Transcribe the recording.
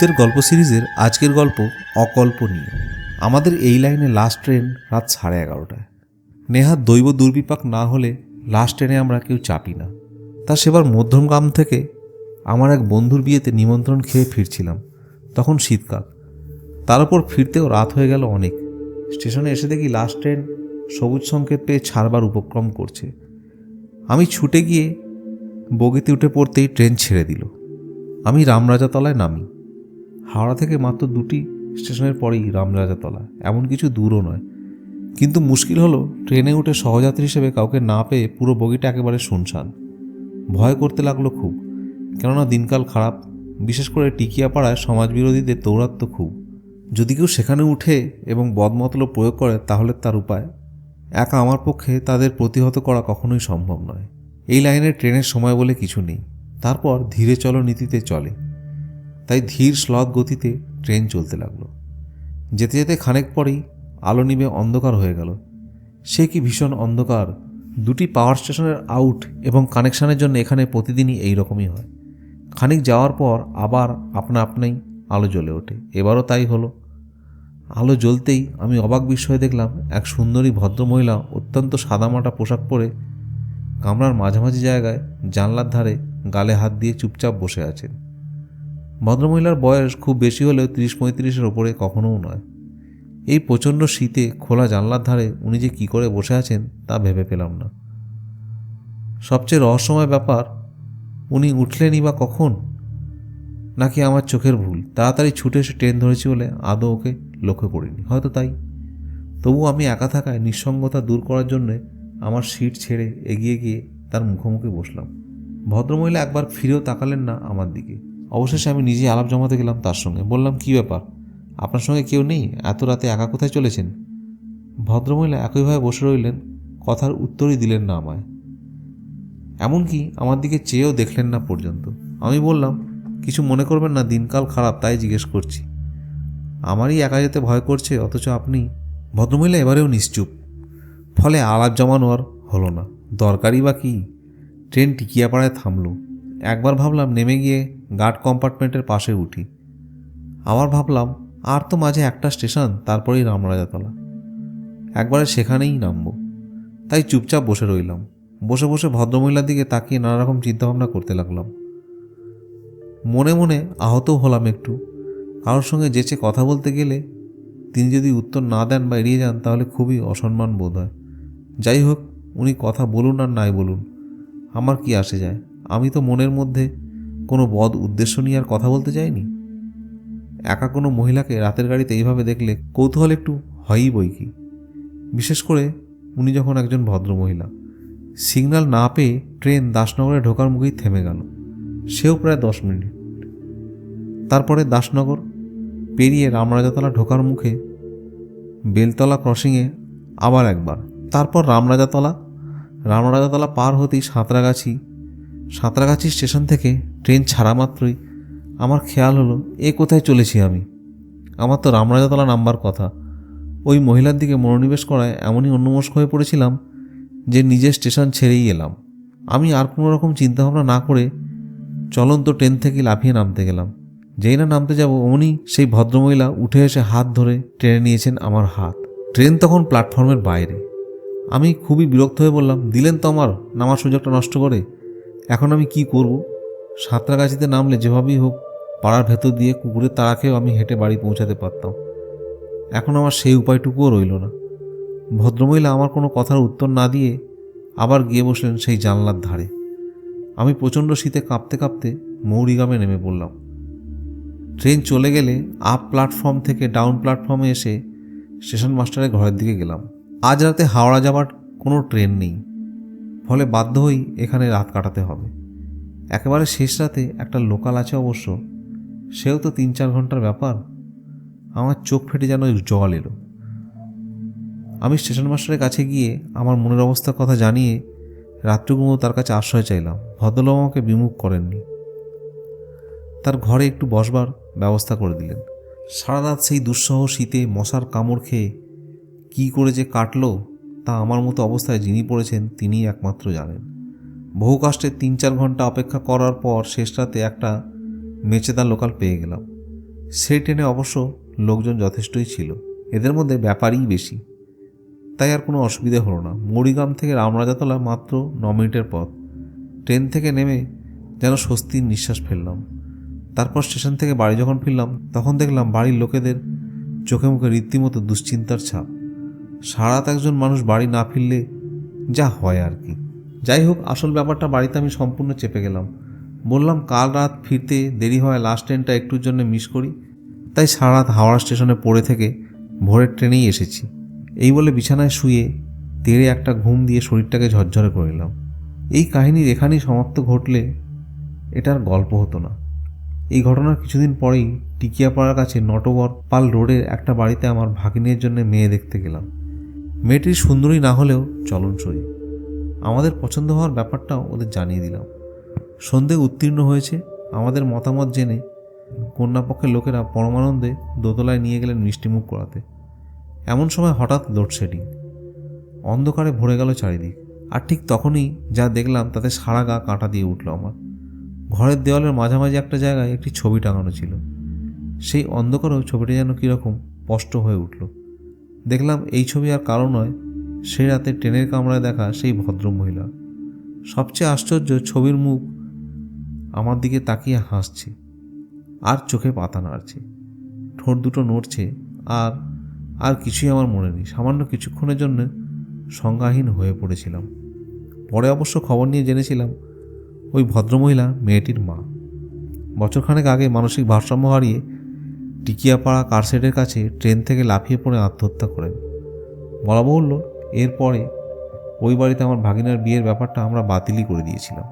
ভূতের গল্প সিরিজের আজকের গল্প অকল্পনীয়। আমাদের এই লাইনে লাস্ট ট্রেন রাত সাড়ে এগারোটায়। নেহাত দৈব দুর্বিপাক না হলে লাস্ট ট্রেনে আমরা কেউ চাপি না। তা সেবার মধ্যমগ্রাম থেকে আমার এক বন্ধুর বিয়েতে নিমন্ত্রণ খেয়ে ফিরছিলাম। তখন শীতকাল। তার উপর ফিরতেও রাত হয়ে গেল অনেক। স্টেশনে এসে দেখি লাস্ট ট্রেন সবুজ সংকেত পেয়ে ছাড়বার উপক্রম করছে। আমি ছুটে গিয়ে বগিতে উঠে পড়তেই ট্রেন ছেড়ে দিল। আমি রামরাজাতলায় নামি। হাওড়া থেকে মাত্র দুটি স্টেশনের পরেই রামরাজাতলা এমন কিছু দূরও নয়। কিন্তু মুশকিল হলো ট্রেনে উঠে সহযাত্রী হিসেবে কাউকে না পেয়ে পুরো বগিটা একেবারে শুনশান। ভয় করতে লাগল খুব। কেননা দিনকাল খারাপ, বিশেষ করে টিকিয়াপাড়ায় সমাজবিরোধীদের দৌরাত্ম খুব। যদি কেউ সেখানে উঠে এবং বদমতলব প্রয়োগ করে, তাহলে তার উপায়? একা আমার পক্ষে তাদের প্রতিহত করা কখনোই সম্ভব নয়। এই লাইনে ট্রেনের সময় বলে কিছু নেই। তারপর ধীরে চলো নীতিতে চলে। তাই ধীর শ্লথ গতিতে ট্রেন চলতে লাগল। যেতে যেতে খানেক পরেই আলো নিবে অন্ধকার হয়ে গেল। সে কি ভীষণ অন্ধকার? দুটি পাওয়ার স্টেশনের আউট এবং কানেকশানের জন্য এখানে প্রতিদিনই এই রকমই হয়। খানিক যাওয়ার পর আবার আপনা আপনাই আলো জ্বলে ওঠে। এবারও তাই হলো। আলো জ্বলতেই আমি অবাক বিস্ময়ে দেখলাম, এক সুন্দরী ভদ্রমহিলা অত্যন্ত সাদামাটা পোশাক পরে কামরার মাঝামাঝি জায়গায় জানলার ধারে গালে হাত দিয়ে চুপচাপ বসে আছেন। ভদ্রমহিলার বয়স খুব বেশি হলেও তিরিশ পঁয়ত্রিশের ওপরে কখনোও নয়। এই প্রচণ্ড শীতে খোলা জানলার ধারে উনি যে কী করে বসে আছেন তা ভেবে পেলাম না। সবচেয়ে রহস্যময় ব্যাপার, উনি উঠলেনই বা কখন? নাকি আমার চোখের ভুল? তাড়াতাড়ি ছুটে এসে ট্রেন ধরেছি বলে আদৌ ওকে লক্ষ্য করিনি। হয়তো তাই। তবু আমি একা থাকায় নিঃসঙ্গতা দূর করার জন্যে আমার সিট ছেড়ে এগিয়ে গিয়ে তার মুখোমুখি বসলাম। ভদ্রমহিলা একবার ফিরেও তাকালেন না আমার দিকে। অবশেষে আমি নিজে আলাপ জমাতে গেলাম তার সঙ্গে। বললাম, কি ব্যাপার? আপনার সঙ্গে কেউ নেই? এত রাতে একা কোথায় চলেছেন? ভদ্রমহিলা একইভাবে বসে রইলেন, কথার উত্তরই দিলেন না আমায়। এমনকি আমার দিকে চেয়েও দেখলেন না পর্যন্ত। আমি বললাম, কিছু মনে করবেন না, দিনকাল খারাপ, তাই জিজ্ঞেস করছি। আমারই একা যেতে ভয় করছে, অথচ আপনি ভদ্রমহিলা এবারেও নিশ্চুপ। ফলে আলাপ জমানো আর হলো না। দরকারই বা কী? ট্রেন টিকিয়াপাড়ায় থামলো। একবার ভাবলাম, নেমে গিয়ে গার্ড কম্পার্টমেন্টের পাশে উঠি। আবার ভাবলাম, আর তো মাঝে একটা স্টেশন, তারপরেই রামরাজাতলা। একবারে সেখানেই নামবো। তাই চুপচাপ বসে রইলাম। বসে বসে ভদ্রমহিলার দিকে তাকিয়ে নানা রকম চিন্তাভাবনা করতে লাগলাম। মনে মনে আহতও হলাম একটু। কারোর সঙ্গে যেচে কথা বলতে গেলে তিনি যদি উত্তর না দেন বা এড়িয়ে যান, তাহলে খুবই অসম্মান বোধ হয়। যাই হোক, উনি কথা বলুন আর নাই বলুন। আমার কি আসে যায়? আমি তো মনের মধ্যে কোনো বদ উদ্দেশ্য নিয়ে আর কথা বলতে চাইনি একা কোনো মহিলাকে রাতের গাড়িতে এইভাবে দেখলে কৌতূহল একটু হয়ই বই কি? বিশেষ করে উনি যখন একজন ভদ্র মহিলা সিগন্যাল না পেয়ে ট্রেন দাসনগরে ঢোকার মুখেই থেমে গেল। সেও প্রায় দশ মিনিট। তারপরে দাসনগর পেরিয়ে রামরাজাতলা ঢোকার মুখে বেলতলা ক্রসিংয়ে আবার একবার। তারপর রামরাজাতলা রামরাজাতলা পার হতেই সাঁতরাগাছি সাঁতরাগাছি স্টেশন থেকে ট্রেন ছাড়া মাত্রই। আমার খেয়াল হলো, এ কোথায় চলেছি আমি? আমার তো রামরাজাতলা নাম্বার কথা। ওই মহিলার দিকে মনোনিবেশ করায় এমনই অন্যমস্ক হয়ে পড়েছিলাম যে নিজের স্টেশন ছেড়েই এলাম। আমি আর কোনো রকম চিন্তাভাবনা না করে চলন্ত ট্রেন থেকে লাফিয়ে নামতে গেলাম। যেই না নামতে যাব অমনি সেই ভদ্রমহিলা উঠে এসে হাত ধরে ট্রেনে নিয়েছেন আমার হাত। ট্রেন তখন প্ল্যাটফর্মের বাইরে। আমি খুবই বিরক্ত হয়ে বললাম, দিলেন তো আমার, নামার সুযোগটা নষ্ট করে? এখন আমি কি করব? সাঁতরাগাছিতে নামলে যেভাবেই হোক, পাড়ার ভেতর দিয়ে কুকুরের তাড়া খেয়েও আমি হেঁটে বাড়ি পৌঁছাতে পারতাম। এখন আমার সেই উপায়টুকুও রইল না। ভদ্রমহিলা আমার কোনো কথার উত্তর না দিয়ে আবার গিয়ে বসলেন সেই জানলার ধারে। আমি প্রচণ্ড শীতে কাঁপতে কাঁপতে মৌরিগামে নেমে পড়লাম। ট্রেন চলে গেলে আপ প্ল্যাটফর্ম থেকে ডাউন প্ল্যাটফর্মে এসে স্টেশন মাস্টারের ঘরের দিকে গেলাম। আজ রাতে হাওড়া যাবার কোনো ট্রেন নেই। ফলে বাধ্য হই এখানে রাত কাটাতে হবে। একেবারে শেষ রাতে একটা লোকাল আছে অবশ্য। সেও তো তিন চার ঘণ্টার ব্যাপার। আমার চোখ ফেটে যেন জল এলো। আমি স্টেশন মাস্টারের কাছে গিয়ে আমার মনের অবস্থার কথা জানিয়ে রাত্রিগুলো তার কাছে আশ্রয় চাইলাম। ভদ্রলোক আমাকে বিমুখ করেননি। তার ঘরে একটু বসবার ব্যবস্থা করে দিলেন। সারা রাত সেই দুঃসহ শীতে মশার কামড় খেয়ে কী করে যে কাটলো তা আমার মতো অবস্থায় যিনি পড়েছেন তিনিই একমাত্র জানেন। বহু কষ্টে তিন চার ঘণ্টা অপেক্ষা করার পর শেষ রাতে একটা মেচেদা লোকাল পেয়ে গেলাম। সেই ট্রেনে অবশ্য লোকজন যথেষ্টই ছিল। এদের মধ্যে ব্যাপারই বেশি। তাই আর কোনো অসুবিধে হলো না। মরিগ্রাম থেকে রামরাজাতলা মাত্র ন মিনিটের পথ। ট্রেন থেকে নেমে যেন স্বস্তির নিঃশ্বাস ফেললাম। তারপর স্টেশন থেকে বাড়ি যখন ফিরলাম, তখন দেখলাম বাড়ির লোকেদের চোখে মুখে রীতিমতো দুশ্চিন্তার ছাপ। সারা রাত একজন মানুষ বাড়ি না ফিরলে যা হয় আর কি। যাই হোক, আসল ব্যাপারটা বাড়িতে আমি সম্পূর্ণ চেপে গেলাম। বললাম, কাল রাত ফিরতে দেরি হয় লাস্ট ট্রেনটা একটুর জন্য মিস করি। তাই সারা রাত হাওড়া স্টেশনে পড়ে থেকে ভোরের ট্রেনেই এসেছি। এই বলে বিছানায় শুয়ে তেড়ে একটা ঘুম দিয়ে শরীরটাকে ঝরঝরে করে নিলাম। এই কাহিনীর এখানেই সমাপ্ত ঘটলে এটার গল্প হতো না। এই ঘটনার কিছুদিন পরেই টিকিয়াপাড়ার কাছে নটবর পাল রোডের একটা বাড়িতে আমার ভাগিনের জন্য মেয়ে দেখতে গেলাম। মেয়েটির সুন্দরী না হলেও চলনসই। আমাদের পছন্দ হওয়ার ব্যাপারটাও ওদের জানিয়ে দিলাম। সন্ধে উত্তীর্ণ হয়েছে, আমাদের মতামত জেনে কন্যাপক্ষের লোকেরা পরমানন্দে দোতলায় নিয়ে গেলেন মিষ্টিমুখ করাতে। এমন সময় হঠাৎ লোডশেডিং। অন্ধকারে ভরে গেল চারিদিক। আর ঠিক তখনই যা দেখলাম তাতে সারা গা কাঁটা দিয়ে উঠল আমার। ঘরের দেওয়ালের মাঝামাঝি একটা জায়গায় একটি ছবি টাঙানো ছিল। সেই অন্ধকারেও ছবিটা যেন কীরকম স্পষ্ট হয়ে উঠল। দেখলাম এই ছবি আর কারও নয়। সেই রাতে ট্রেনের কামরায় দেখা সেই ভদ্রমহিলা সবচেয়ে আশ্চর্য ছবির মুখ আমার দিকে তাকিয়ে হাসছে আর চোখে পাতা নাড়ছে। ঠোঁট দুটো নড়ছে আর আর কিছুই আমার মনে নেই। সামান্য কিছুক্ষণের জন্য সংজ্ঞাহীন হয়ে পড়েছিলাম। পরে অবশ্য খবর নিয়ে জেনেছিলাম, ওই ভদ্রমহিলা মেয়েটির মা। বছরখানেক আগে মানসিক ভারসাম্য হারিয়ে টিকিয়াপাড়া কারশেডের কাছে ট্রেন থেকে লাফিয়ে পড়ে আত্মহত্যা করেন। বলা বাহুল্য এরপরে ওই বাড়িতে আমার ভাগিনার বিয়ের ব্যাপারটা আমরা বাতিলই করে দিয়েছিলাম।